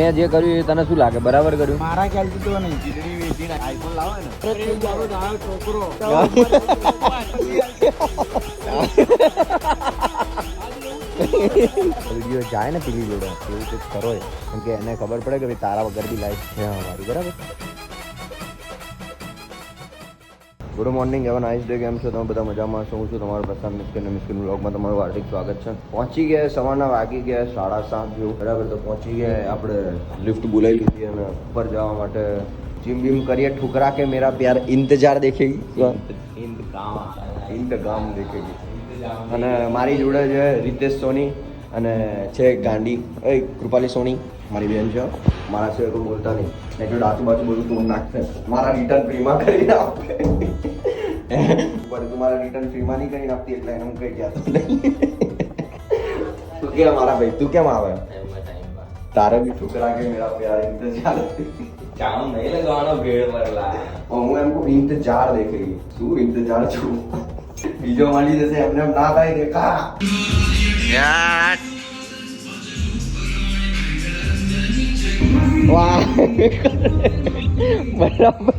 મેં જે કર્યું એ તને શું લાગે? બરાબર કર્યું? મારા ખ્યાલથી તો નહીં. ખીચડી વેચીને આઈફોન લાવે ને અરે તે જાડો જાડો છોકરો. વીડિયો જાય ને પીલી જોડે. એવું કંઈક કરો કેમ કે એને ખબર પડે કે ભાઈ તારા વગર બી લાઈફ છે. અમારી બરાબર. Good morning have nice day કેમ છો? તમે બધા મજામાં છો? હું છું તમારો પ્રશાંત મિસ્કિન મિસ્કિન બ્લોગમાં તમારું હાર્દિક સ્વાગત છે. પહોંચી ગયા, સવારના વાગી ગયા, સાડા સાત જેવું. બરાબર, તો પહોંચી ગયા, આપણે લિફ્ટ બોલાવી લીધી અને ઉપર જવા માટે જીમ બીમ કરીએ. ઠુકરા કે મેરા પ્યાર ઇંતજાર દેખેગી? ઇંતગામ દેખેગી. અને મારી જોડે છે રીતેશ સોની અને છે ગાંડી. એ કૃપાલી સોની, મારી બેન છે. મારા સિવાય કોઈ બોલતા નહીં. એટલે જો બધું તું નાખશે. મારા રિટર્ન ફ્રીમાં કરી આપે પણ તું મારા રિટર્ન ફ્રીમાં નહીં કરીને આપતી એટલે એને હું કઈ ગયા નહીં. તું કેમ મારા ભાઈ? તું કેમ આવે? તારે બી ઠુકરા કે મેરા પ્યાર ઇંતજાર. કામ નહીં લગાવવાનો ભેળ પર હું એમ કહું ઇંતજાર દેખેગી શું ઇંતજાર છું? બીજો મળી જશે એમને એમ ના થાય દેખા વાહ. બરાબર.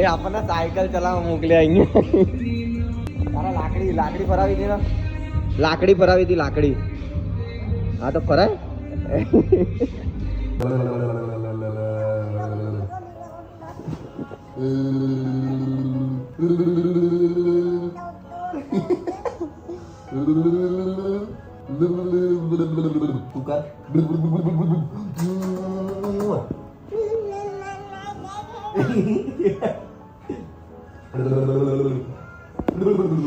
એ આપણને સાયકલ ચલાવવા મોકલ્યા અહીંયા તારા લાકડી લાકડી ફરાવી હતી ને? લાકડી ફરાવી હતી લાકડી. હા તો ફરાય? તું કર.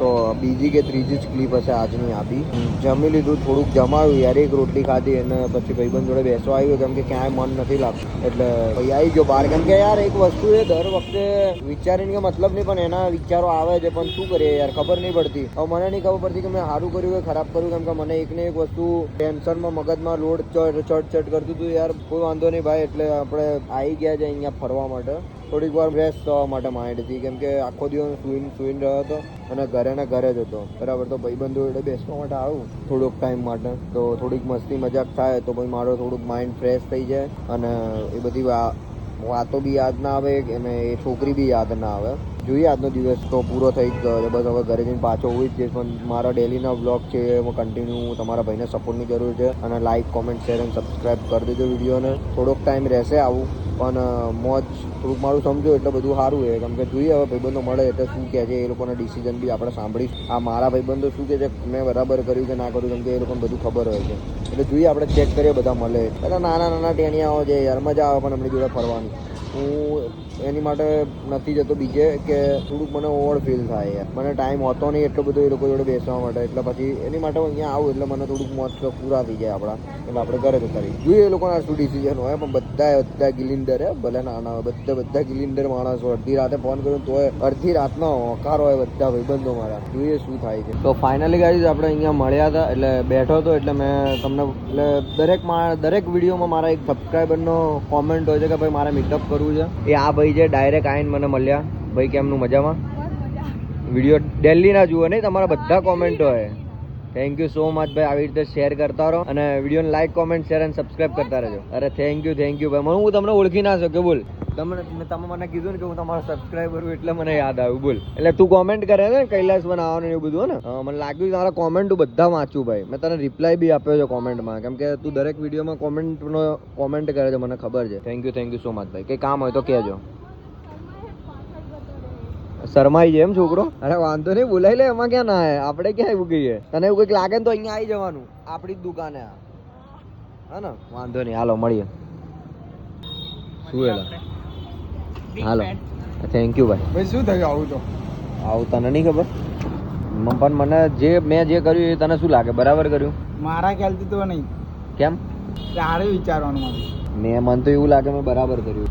તો બીજી કે ત્રીજી જ ક્લિપ હશે આજની આપી જમી લીધું, થોડુંક જમાવ્યું યાર, એક રોટલી ખાધી અને પછી ભાઈબંધ જોડે બેસવા આવ્યો, કેમ કે ક્યાંય મન નથી લાગતું. એટલે ભાઈ આવી ગયો બહાર. કેમ કે યાર, એક વસ્તુ એ દર વખતે વિચારીને કે મતલબ નહીં, પણ એના વિચારો આવે છે, પણ શું કરીએ યાર, ખબર નહીં પડતી. હવે મને નહીં ખબર પડતી કે મેં સારું કર્યું કે ખરાબ કર્યું. કેમ કે મને એક ને એક વસ્તુ ટેન્શનમાં, મગજમાં લોડ ચટ ચડ કરતું હતું યાર. કોઈ વાંધો નહીં ભાઈ, એટલે આપણે આવી ગયા છે અહીંયા ફરવા માટે. થોડીક વાર ફ્રેશ થવા માટે માઇન્ડથી કેમ કે આખો દિવસ સુઈન સુઈન રહ્યો હતો અને ઘરે ને ઘરે જ હતો. બરાબર, તો ભાઈબંધો એટલે બેસવા માટે આવું થોડોક ટાઈમ માટે. તો થોડીક મસ્તી મજાક થાય તો પછી મારો થોડુંક માઇન્ડ ફ્રેશ થઈ જાય અને એ બધી વાતો બી યાદ ના આવે અને એ છોકરી બી યાદ ના આવે. જોઈએ આજનો દિવસ તો પૂરો થઈ જ ગયો છે. બસ હવે ઘરે જઈને પાછો હોઈ જ પણ મારા ડેલીના બ્લોગ છે એમાં કન્ટિન્યુ તમારા ભાઈને સપોર્ટની જરૂર છે. અને લાઇક કોમેન્ટ શેર અને સબસ્ક્રાઇબ કરી દેજો વિડીયોને થોડોક ટાઈમ રહેશે આવું. પણ મોજ થોડુંક મારું સમજો એટલે બધું સારું છે. કેમ કે જોઈએ હવે ભાઈબંધો મળે એટલે શું કહે છે, એ લોકોના ડિસિઝન બી આપણે સાંભળીશું. આ મારા ભાઈબંધો શું કહે છે, મેં બરાબર કર્યું કે ના કર્યું, કેમ કે એ લોકોને બધું ખબર હોય છે. એટલે જોઈએ આપણે ચેક કરીએ, બધા મળે. બધા નાના નાના ટેણિયાઓ છે, યાર મજા આવે પણ એમની જોડે ફરવાની. હું એની માટે નથી જતો બીજે કે થોડુંક મને ઓવર ફીલ થાય મને ટાઈમ હોતો નહીં એટલો બધો એ લોકો જોડે બેસવા માટે. એટલે પછી એની માટે હું અહીંયા આવું એટલે મને થોડુંક મોત પૂરા થઈ જાય આપણા. એટલે આપણે ઘરે તો કરી જોઈએ એ લોકોના શું ડિસિઝન હોય, પણ બધા બધા ગિલિન્ડર હે, ભલે નાના હોય, બધા બધા ગિલિન્ડર માણસો અડધી રાતે ફોન કર્યો તો અડધી રાતનો હોકાર હોય બધા ભાઈબંધો મારા. જોઈએ શું થાય છે. તો ફાઇનલી ગાઈઝ આપણે અહીંયા મળ્યા હતા, એટલે બેઠો હતો, એટલે મેં તમને, એટલે દરેક દરેક વિડીયોમાં મારા એક સબસ્ક્રાઈબરનો કોમેન્ટ હોય છે કે ભાઈ મારે મીટઅપ કરવું છે. એ આ ભાઈ છે ડાયરેક્ટ આઈને મને મળ્યા. ભાઈ કેમનું મજામાં? વીડિયો ડેલીના જુઓ નહીં તમારા બધા કોમેન્ટો હોય. થેન્ક યુ સો મચ ભાઈ. આવી રીતે શેર કરતા રહો અને વિડીયોને લાઈક કોમેન્ટ શેર અને સબસ્ક્રાઈબ કરતા રહેજો. અરે થેન્ક યુ થેન્ક યુ ભાઈ. હું તમને ઓળખી ના શક્યો, બોલ. તમને તમે મને કીધું ને કે હું તમારો સબસ્ક્રાઈબર છું એટલે મને યાદ આવ્યું, બોલ. એટલે તું કોમેન્ટ કરે ને, કૈલાસ બનાવવાનું એવું બધું ને? મને લાગ્યું તારા કોમેન્ટ બધા વાંચું, ભાઈ. મેં તને રિપ્લાય બી આપ્યો છે કોમેન્ટમાં કેમ કે તું દરેક વિડીયોમાં કોમેન્ટનો કોમેન્ટ કરે છે, મને ખબર છે. Thank you thank you so much ભાઈ. કંઈ કામ હોય તો કહેજો. શરમાઈ જાય એમ છોકરો? અરે વાંધો નહીં બોલાવી લે એમાં ક્યાં ના આપણે ક્યાં એવું કહીએ? તને એવું કંઈક લાગે ને તો અહીંયા આવી જવાનું. આપણી જ દુકાને આ. હા ને? વાંધો નહીં હાલો મળીએ. શું એલા? હાલો. થેન્ક યુ ભાઈ. ભાઈ શું થયું આવું તો? આવું તને નહીં ખબર? પણ મને જે મેં જે કર્યું એ તને શું લાગે? બરાબર કર્યું? મારા ખ્યાલથી તો નહીં. કેમ? સારું વિચારવાનું મેં મને તો એવું લાગે મેં બરાબર કર્યું.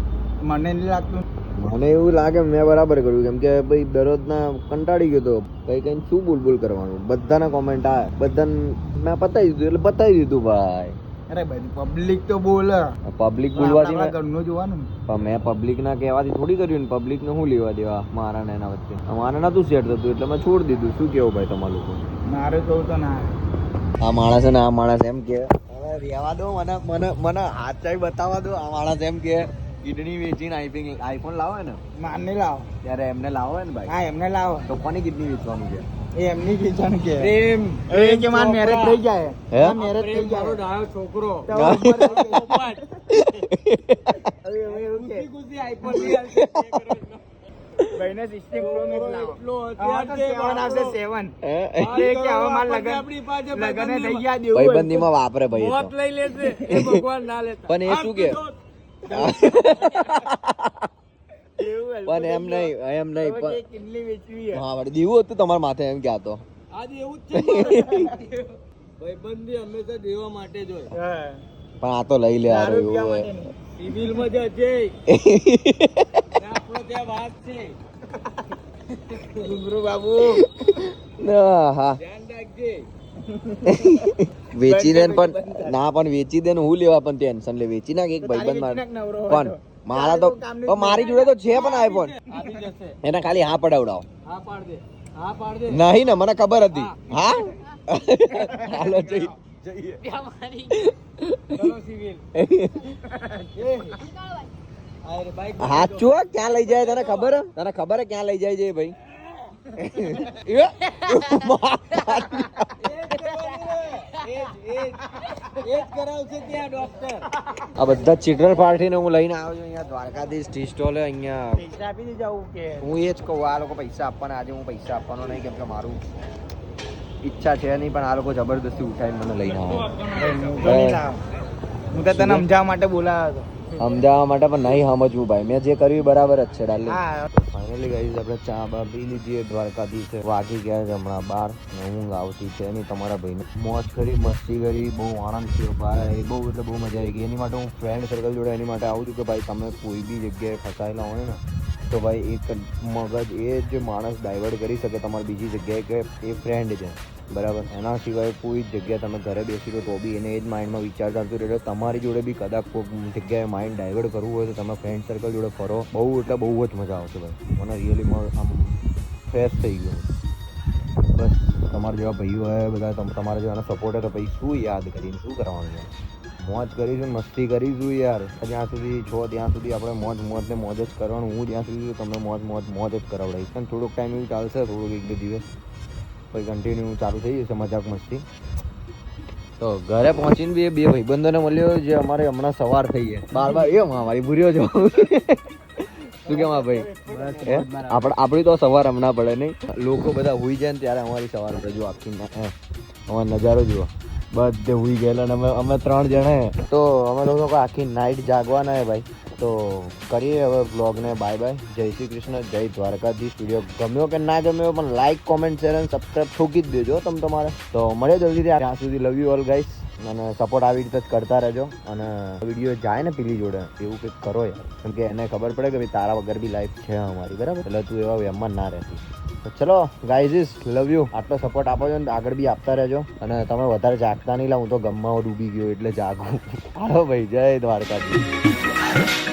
મને નહીં લાગતું. મને એવું લાગે મેં બરાબર કર્યું. કેમ કે ભાઈ દરરોજના કંટાળી ગયો તો કઈ કઈ શું બુલબુલ બોલ કરવાનું? બધાના કોમેન્ટ આવે બધાને મેં પતાવી દીધું એટલે પતાવી દીધું ભાઈ. અરે બધી પબ્લિક તો બોલે. પબ્લિક બોલવાથી ઘરનું જોવાનું. પણ મેં પબ્લિક ના કહેવાથી થોડી કર્યું ને પબ્લિક ને હું લેવા દેવા મારા ને એના વચ્ચે. મારે નતું સેટ થતું એટલે મેં છોડી દીધું. શું કેવું ભાઈ તમારું લોકો? મારે કહું તો ના. આ માણસ ને આ માણસ એમ કે હવે રહેવા દો મને મને મને હાથ ચાઈ બતાવવા દો. આ માણસ એમ કે કિડની વેચીને આઈફોન આઈફોન લાવો ને માર લાવો. ત્યારે એમને લાવો ને ભાઈ. હા એમને લાવો. તો કોની કિડની વેચવાનું છે? એ એમની ખીચાણ કે પ્રેમ. એ કે માર મેરેજ થઈ જાય. હે? મેરેજ થઈ જાય. ડાયો છોકરો. તો ઉપર હવે હવે ભાઈને 16 Pro Max લાવો. 7 આવશે 7. એ કે હવે માર લગન લગન થઈ ગયા દેવું ભાઈબંધીમાં વાપરે ભાઈ એ લઈ લેશે. ભગવાન ના લેતા. પણ એ શું કે. પણ એમ નહીં એમ નહીં પણ વેચવી હા વળી દીવું હતું તમારા માથે એમ કહેતો આજે એવું જ છે ભાઈબંધી હંમેશા દેવા માટે જ હોય. પણ આ તો લઈ લે આ રહ્યું હોય. સિવિલમાં જ છે આપણો ત્યાં વાત છે. ઘુંઘરુ બાબુ. ના, હા. ધ્યાન રાખજે. વેચી દે પણ ના પણ વેચી દે હું લેવા પણ ટેન્શન લે. વેચી નાખ એક ભાઈબંધ માર. પણ મારા તો મારી જોડે તો છે પણ આઈફોન એને ખાલી હા પડાવડાવો. હા પાડ દે. હા પાડ દે. નહીં ને મને ખબર હતી. હા. હાલો જઈ હાથ ક્યાં લઈ જાય? તને ખબર? હે? તને ખબર ક્યાં લઈ જાય છે ભાઈ એ, કરાવશે ત્યાં ડોક્ટર આ બધા ચિલ્ડ્રન પાર્ટીને હું લઈને આવ્યો છું અહીંયા દ્વારકાધીશ ટી સ્ટોલે અહીંયા પૈસા આપી દેજો કે. હું એ જ કહું આ લોકો પૈસા આપવાના આજે હું પૈસા આપવાનો નહીં કેમ કે મારું ઈચ્છા છે નહીં પણ આ લોકો જબરદસ્તી ઉઠાવીને મને લઈને આવ્યો હું તો હું. તો તને સમજાવવા માટે બોલાવ્યો હતો. સમજાવવા માટે પણ નહીં સમજવું ભાઈ. મેં જે કર્યું બરાબર જ છે ડાર્લિંગ. ફાઇનલી ગઈ આપણે ચા બા પી લીધી દ્વારકાધીશ વાગી ગયા છે હમણાં બાર ઊંઘ આવતી છે નહીં તમારા ભાઈને. મોજ કરી મસ્તી કરી બહુ આનંદ થયો ભાઈ. બહુ એટલે બહુ મજા આવી ગઈ. એની માટે હું ફ્રેન્ડ સર્કલ જોડે એની માટે આવું છું કે ભાઈ તમે કોઈ બી જગ્યાએ ફસાયેલા હોય ને તો ભાઈ એક મગજ એ જ માણસ ડાયવર્ટ કરી શકે તમારી બીજી જગ્યાએ કે એ ફ્રેન્ડ છે. બરાબર? એના સિવાય કોઈ જગ્યાએ તમે ઘરે બેસી રહો તો બી એને એ જ માઇન્ડમાં વિચાર ચાલતું એટલે તમારી જોડે બી કદાચ કોઈ જગ્યાએ માઇન્ડ ડાયવર્ટ કરવું હોય તો તમે ફ્રેન્ડ સર્કલ જોડે ફરો. બહુ એટલે બહુ જ મજા આવશે ભાઈ. મને રિયલી આમ ફ્રેશ થઈ ગયો. બસ, તમારા જેવા ભાઈઓ હોય બધા, તમ- તમારા જેવાના સપોર્ટ તો પછી શું યાદ કરીને શું કરવાનું છે? મોજ કરીશું મસ્તી કરીશું યાર. જ્યાં સુધી છો ત્યાં સુધી આપણે મોજ મોજ ને મોજ જ કરવાનું. હું જ્યાં સુધી તમને મોજ મોજ મોજ જ કરાવડાવીશ. પણ થોડોક ટાઈમ એવું ચાલશે થોડુંક એક બે દિવસ. પછી કન્ટિન્યુ ચાલુ થઈ જશે મજાક મસ્તી. તો ઘરે પહોંચીને બી એ બે ભાઈબંધોને મળ્યો જે અમારે હમણાં સવાર થઈ છે બાર બાર એ મારી ભૂર્યો છો શું કેમ ભાઈ? આપણે આપણી તો સવાર હમણાં પડે નહીં. લોકો બધા હોઈ જાય ને ત્યારે અમારી સવાર પડે જો આખી અમારો નજારો જુઓ. બધે હુઈ ગયેલા અને અમે અમે ત્રણ જણે. તો અમે લોકો આખી નાઇટ જાગવાના ભાઈ. તો કરીએ હવે બ્લોગને બાય બાય જય શ્રી કૃષ્ણ, જય દ્વારકાધીશ. વીડિયો ગમ્યો કે ના ગમ્યો, પણ લાઈક કોમેન્ટ શેર અને સબસ્ક્રાઈબ ઠોકી જ દેજો તમે તમારે. તો મળે જલ્દીથી. ત્યાં સુધી લવ યુ ઓલ ગાઈસ અને સપોર્ટ આવી રીતે જ કરતા રહેજો. અને વીડિયો જાય ને પેલી જોડે. એવું કંઈક કરો યાર. કેમ કે એને ખબર પડે કે ભાઈ તારા વગર બી લાઈફ છે અમારી, બરાબર? એટલે તું એવા વેમમાં ના રહેતી. ચલો ગાઈઝીસ લવ યુ આટલો સપોર્ટ આપો છો ને આગળ બી આપતા રહેજો. અને તમે વધારે જાગતા નહીં લા હું તો ગમમાં ડૂબી ગયો એટલે જાગું. હાલો ભાઈ, જય દ્વારકાધીશ.